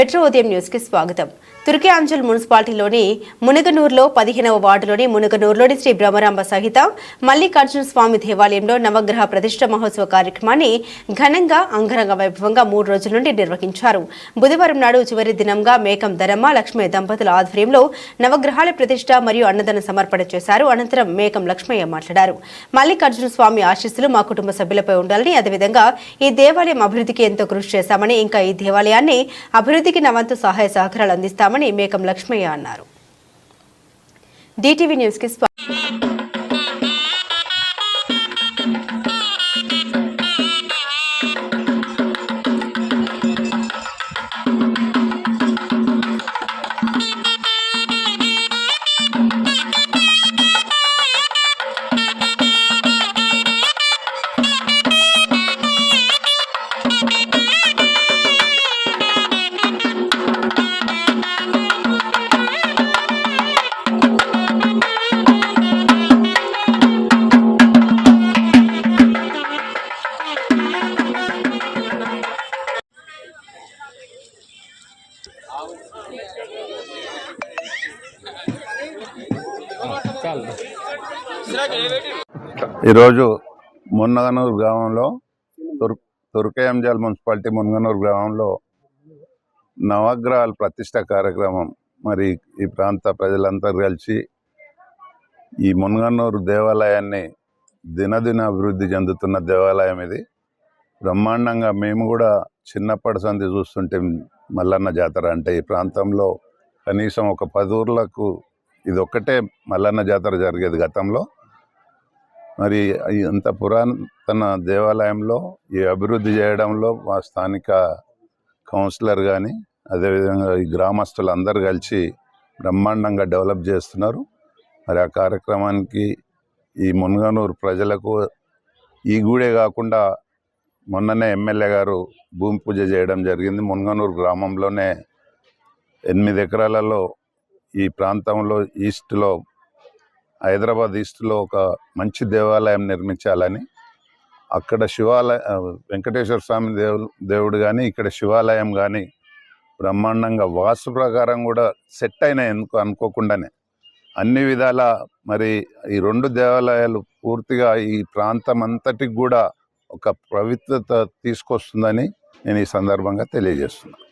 Metro ఉదయం న్యూస్కి స్వాగతం. తుర్కి అంజల్ మున్సిపాలిటీలోని మునగనూరులో పదిహేనవ వార్డులోని మునగనూరులోని శ్రీ బ్రహ్మరాంబ సహిత మల్లికార్జున స్వామి దేవాలయంలో నవగ్రహ ప్రతిష్ట మహోత్సవ కార్యక్రమాన్ని ఘనంగా అంగరంగ వైభవంగా మూడు రోజుల నుండి నిర్వహించారు. బుధవారం నాడు చివరి దినంగా మేకం ధరమ్మ లక్ష్మయ్య దంపతుల ఆధ్వర్యంలో నవగ్రహాల ప్రతిష్ట మరియు అన్నదాన సమర్పణ చేశారు. అనంతరం మేకం లక్ష్మయ్య మాట్లాడారు. మల్లికార్జున స్వామి ఆశీస్సులు మా కుటుంబ సభ్యులపై ఉండాలని అదేవిధంగా ఈ దేవాలయం అభివృద్ధికి ఎంతో కృషి చేశామని ఇంకా ఈ దేవాలయాన్ని అభివృద్ధి అభివృద్ధికి నవంతు సహాయ సహకారాలు అందిస్తామని మేకం లక్ష్మయ్య అన్నారు. డిటీవీ న్యూస్కి ఈరోజు మున్నగనూరు గ్రామంలో తుర్ తుర్కయంజాల్ మున్సిపాలిటీ మున్నగనూరు గ్రామంలో నవగ్రహాల ప్రతిష్ట కార్యక్రమం. మరి ఈ ప్రాంత ప్రజలంతా కలిసి ఈ మునగనూరు దేవాలయాన్ని దినదిన అభివృద్ధి చెందుతున్న దేవాలయం ఇది. బ్రహ్మాండంగా మేము కూడా చిన్నప్పటి సంది చూస్తుంటే మల్లన్న జాతర అంటే ఈ ప్రాంతంలో కనీసం ఒక పది ఊర్లకు ఇది ఒక్కటే మల్లన్న జాతర జరిగేది గతంలో. మరి అంత పురాతన దేవాలయంలో ఈ అభివృద్ధి చేయడంలో మా స్థానిక కౌన్సిలర్ కానీ అదేవిధంగా ఈ గ్రామస్తులు అందరు కలిసి బ్రహ్మాండంగా డెవలప్ చేస్తున్నారు. మరి ఆ కార్యక్రమానికి ఈ మునగనూరు ప్రజలకు ఈ గుడే కాకుండా మొన్ననే ఎమ్మెల్యే గారు భూమి పూజ చేయడం జరిగింది. మునగనూరు గ్రామంలోనే ఎనిమిది ఎకరాలలో ఈ ప్రాంతంలో ఈస్ట్లో హైదరాబాద్ ఈస్ట్లో ఒక మంచి దేవాలయం నిర్మించాలని అక్కడ శివాలయ వెంకటేశ్వర స్వామి దేవుడు దేవుడు కానీ ఇక్కడ శివాలయం కానీ బ్రహ్మాండంగా వాస్తు ప్రకారం కూడా సెట్ అయినాయి ఎందుకు అనుకోకుండానే. అన్ని విధాల మరి ఈ రెండు దేవాలయాలు పూర్తిగా ఈ ప్రాంతం అంతటికి కూడా ఒక పవిత్రత తీసుకొస్తుందని నేను ఈ సందర్భంగా తెలియజేస్తున్నాను